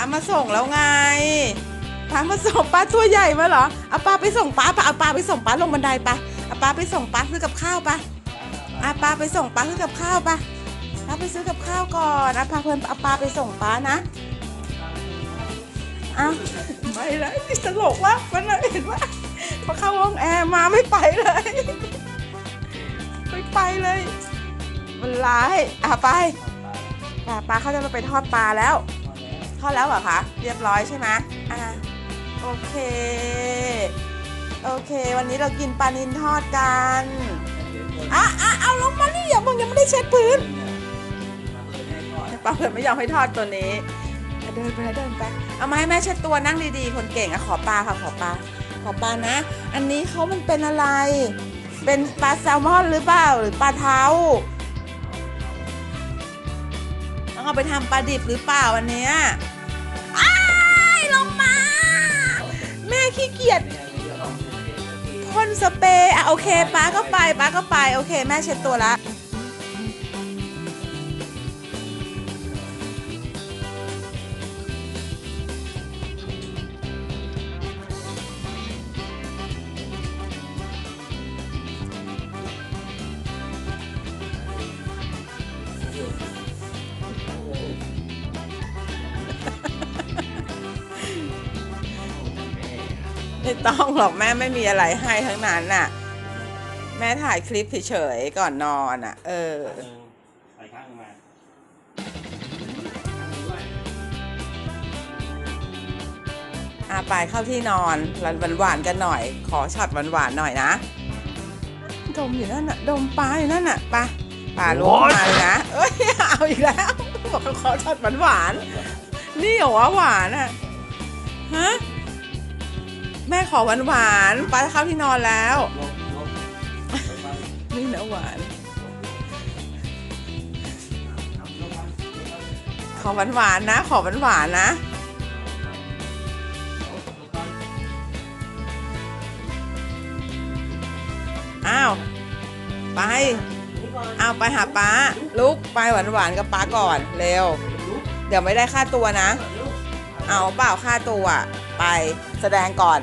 ป้ามาส่งแล้วไงป้ามาส่งป้าตัวใหญ่มาเหรอเอาป้าไปส่งป้าป้าเอาป้าไปส่งป้าลงบันไดปะเอาป้าไปส่งป้าซื้อกับข้าวปะเอาป้าไปส่งป้าซื้อกับข้าวปะป้าไปซื้อกับข้าวก่อนเอาป้าเพื่อนเอาป้าไปส่งป้านะเอาไม่เลยนี่ตลกวะมันเลยเห็นว่าพอเข้าห้องแอร์มาไม่ไปเลยไม่ไปเลยมันร้ายอะไปป้าป้าเขาจะมาไปทอดปลาแล้ว ทอดแล้วเหรอคะ เรียบร้อยใช่ไหมอ่าโอเค โอเค วันนี้เรากินปลานินทอดกันอะอะเอาลงมานี่อย่ามึงยังไม่ได้เช็ดพื้นปลาเผื่อไม่ยอมให้ทอดตัวนี้เดินไปเดินไป เอามาให้แม่เช็ดตัวนั่งดีๆ คนเก่งอะขอปลาค่ะขอปลาขอปลานะ อันนี้เขามันเป็นอะไร เป็นปลาแซลมอนหรือเปล่าหรือปลาเท้า เอาไปทำปลาดิบหรือเปล่าอันเนี้ยอ้ายลงมา แม่ขี้เกียจพ่นสเปรย์อะโอเคป้าก็ไปป้าก็ไปโอเค แม่เช็ดตัวละ ไม่ต้องหรอกแม่ไม่มีอะไรให้ทั้งนั้นน่ะ แม่ถ่ายคลิปเฉยๆก่อนนอนอะ เออใส่ข้างหนึ่งมาอาไปเข้าที่นอนหวานหวานๆกันหน่อย ขอช็อตหวานหวานๆหน่อยนะ ดมอยู่นั่นน่ะ ดมปลาอยู่นั่นน่ะปลาปลาล้วงมาเลยนะ เอ้ยเอาอีกแล้วบอกขอช็อตหวานหวานๆนี่เหรอวะหวานอะฮะ แม่ขอหวานหวานๆปลาเข้าที่นอนแล้วลบลบไปนี่นะหวาน ขอหวานหวานๆนะ ขอหวานหวานๆนะอ้าวไปเอาไปหาป้า ลุกไปหวานหวานๆกับป้าก่อนเร็ว เดี๋ยวไม่ได้ค่าตัวนะ เอาเปล่าค่าตัวไปแสดงก่อน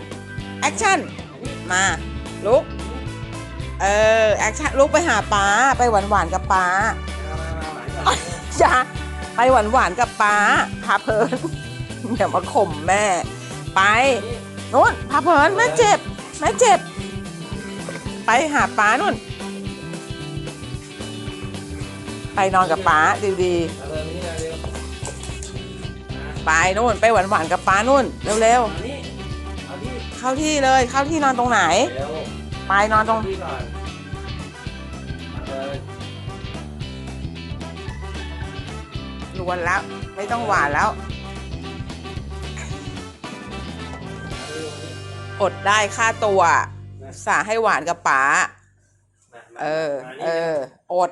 แอคชั่น มาลุก เออ แอคชั่นลุกไปหาป้า ไปหวานหวานกับป้าอย่าไปหวานหวานกับป้า พาเพลินอย่ามาข่มแม่ ไปนู่นพาเพลินแม่เจ็บแม่เจ็บ ไปหาป้านู่น ไปนอนกับป้าดีๆไปนู่น ไปหวานหวานกับป้านู่น เร็วๆ เข้าที่เลยเข้าที่นอนตรงไหนไปนอนตรง ที่ก่อนเลยรวนแล้ว ไม่ต้องหวานแล้วอดได้ค่าตัวสาให้หวานกับป๋าเออเอออด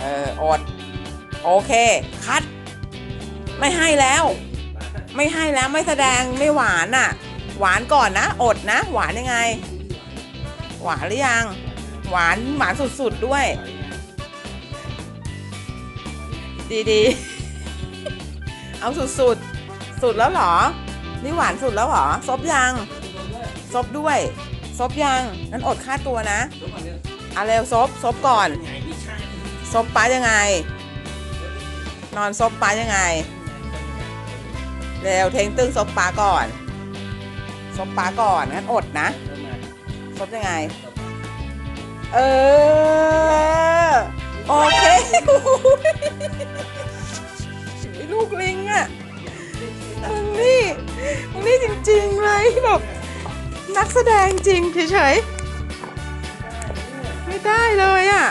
เออ อด โอเค คัด ไม่ให้แล้ว ไม่ให้แล้วไม่แสดงไม่หวานอะ หวานก่อนนะ อดนะ หวานยังไง หวานหรือยัง หวานหวานสุดๆด้วย ดีๆ เอาสุดๆ สุดแล้วหรอ นี่หวานสุดแล้วหรอ ซบยัง ซบด้วย ซบยัง นั้นอดค่าตัวนะเอาเร็วซบ ซบก่อน ซบป้ายังไง นอนซบป้ายังไง เร็วเทงตึ้งซบป้าก่อนซบป้าก่อนงั้นอดนะซบยังไง เออ โอเคลูกลิงอะมึงนี่มึงนี่จริง ๆ เลยแบบนักแสดงจริงเฉยๆไม่ได้เลยอะ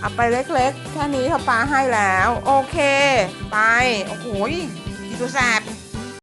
เอาไปเล็กๆ แค่นี้ค่ะปาให้แล้ว โอเค ไป โอ้โหอีตัวแสบ